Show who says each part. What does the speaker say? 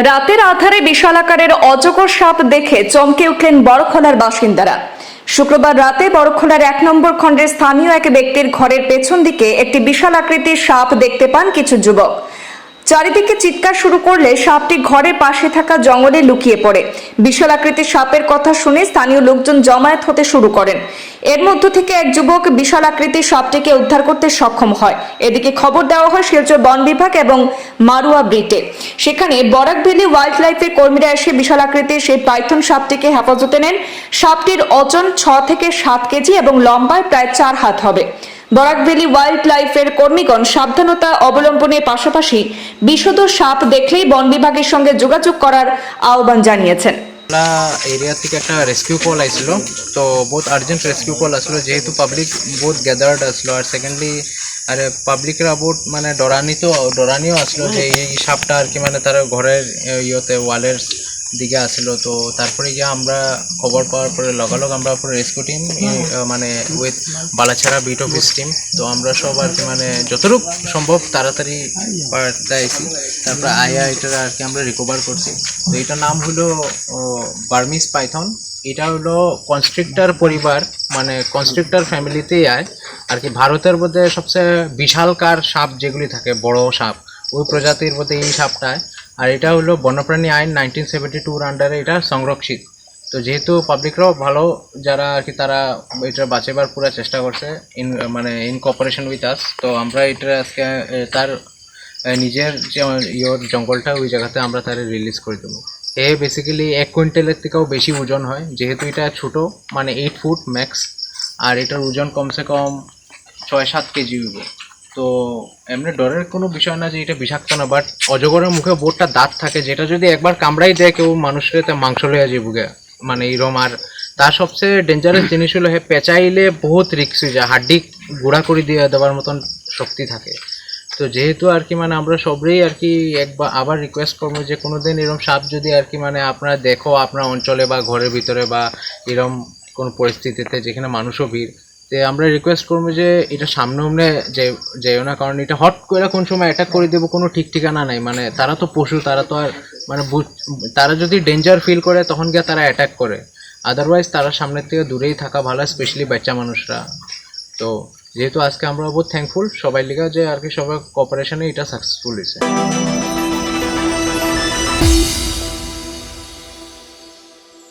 Speaker 1: রাতের আধারে বিশাল আকারের অজগর সাপ দেখে চমকে উঠলেন বড়খলার বাসিন্দারা। শুক্রবার রাতে বড়খলার এক নম্বর খণ্ডের স্থানীয় এক ব্যক্তির ঘরের পেছন দিকে একটি বিশাল আকৃতির সাপ দেখতে পান কিছু যুবক। চারিদিকে চিৎকার শুরু করলে সাপটি ঘরের পাশে থাকা জঙ্গলে লুকিয়ে পড়ে। বিশাল আকৃতির সাপের কথা শুনে স্থানীয় লোকজন জমায়েত হতে শুরু করেন। এর মধ্য থেকে এক যুবক বিশাল আকৃতির সাপটিকে উদ্ধার করতে সক্ষম হয়। এদিকে খবর দেওয়া হয় শিলচর বন বিভাগ এবং মারুয়া ব্রিটে। সেখানে বরাক ভ্যালি ওয়াইল্ড লাইফের কর্মীরা এসে বিশাল আকৃতির সেই পাইথন সাপটিকে হেফাজতে নেন। সাপটির ওজন ছ থেকে সাত কেজি এবং লম্বায় প্রায় চার হাত হবে। বরাক ভ্যালি ওয়াইল্ড লাইফের কর্মীগণ সাবধানতা অবলম্বনের পাশাপাশি বিশদ সাপ দেখলেই বন বিভাগের সঙ্গে যোগাযোগ করার আহ্বান জানিয়েছেন।
Speaker 2: এরিয়া থেকে একটা রেস্কিউ কল আইছিল, তো বহুত আর্জেন্ট রেস্কিউ কল আসলো যেহেতু পাবলিক বহুত গ্যাদার্ড আসলো আর সেকেন্ডলি আর পাবলিকরা বহুত মানে ডরানিত, ডরানিও আসলো যে এই সাপটা আর কি মানে তার ঘরের, ইয়েতে ওয়ালের দিকে আসলো। তো তারপরে গিয়ে আমরা খবর পাওয়ার পরে লগালগ আমরা পুরো রেস্কিউ টিম মানে উইথ বালাছাড়া বিট অফিস টিম তো আমরা সব আর কি মানে যতটুকু সম্ভব তাড়াতাড়ি পাঠাতে আইছি। তারপরে আয়া এটা আর কি আমরা রিকভার করছি। তো এটার নাম হলো বার্মিস পাইথন এটা হলো কনস্ট্রিক্টার পরিবার মানে কনস্ট্রিক্টার ফ্যামিলিতেই আয়। আর কি ভারতের মধ্যে সবচেয়ে বিশালকার সাপ যেগুলি থাকে, বড় সাপ, ওই প্রজাতির মধ্যে এই সাপটা আয়। আর এটা হলো বন্যপ্রাণী আইন নাইনটিন সেভেন্টি টুর আন্ডারে এটা সংরক্ষিত। তো যেহেতু পাবলিকরাও ভালো যারা আর কি তারা এটা বাঁচাবার পুরো চেষ্টা করছে ইন মানে ইন কোঅপারেশন উইথ আস তো আমরা এটা আজকে তার নিজের যে ইয়োর জঙ্গলটা ওই জায়গাতে আমরা তারে রিলিজ করে দেবো। এ বেসিক্যালি এক কুইন্টালের থেকেও বেশি ওজন হয়, যেহেতু এটা ছোট মানে এইট ফুট ম্যাক্স আর এটার ওজন কমসে কম ছয় সাত কেজি হইব। তো এমনি ডরের কোনো বিষয় না যে এটা বিষাক্ত না বাট অজগরের মুখে বোটটা দাঁত থাকে, যেটা যদি একবার কামড়াই দেয় কেউ মানুষের তা মাংস লইয়া যাব গে। মানে এইরম আর তার সবচেয়ে ডেঞ্জারাস জিনিস হলো হে পেঁচাইলে বহুত রিক্স হয়ে যায়, হাড্ডি গুঁড়া করে দিয়ে দেওয়ার মতন শক্তি থাকে। তো যেহেতু আর কি মানে আমরা সবরেই আর কি একবার আবার রিকোয়েস্ট করব যে কোনো দিন এরকম সাপ যদি আর কি মানে আপনারা দেখো, আপনার অঞ্চলে বা ঘরের ভিতরে বা এরকম কোনো পরিস্থিতিতে যেখানে মানুষও ভিড় তে আমরা রিকোয়েস্ট করব যে এটা সামনে সামনে যে, যেও না, কারণ এটা হট করে কোন সময় অ্যাটাক করে দেবো কোনো ঠিক ঠিকানা নাই। মানে তারা তো পশু, তারা তো আর মানে তারা যদি ডেঞ্জার ফিল করে তখন গিয়ে তারা অ্যাটাক করে। আদারওয়াইজ তারা সামনের থেকে দূরেই থাকা ভালো স্পেশালি বাচ্চা মানুষরা। তো যেহেতু আজকে আমরা বহুত থ্যাঙ্কফুল সবাই লিগা যে আর কি সবাই কপারেশনে এটা সাকসেসফুল হয়েছে।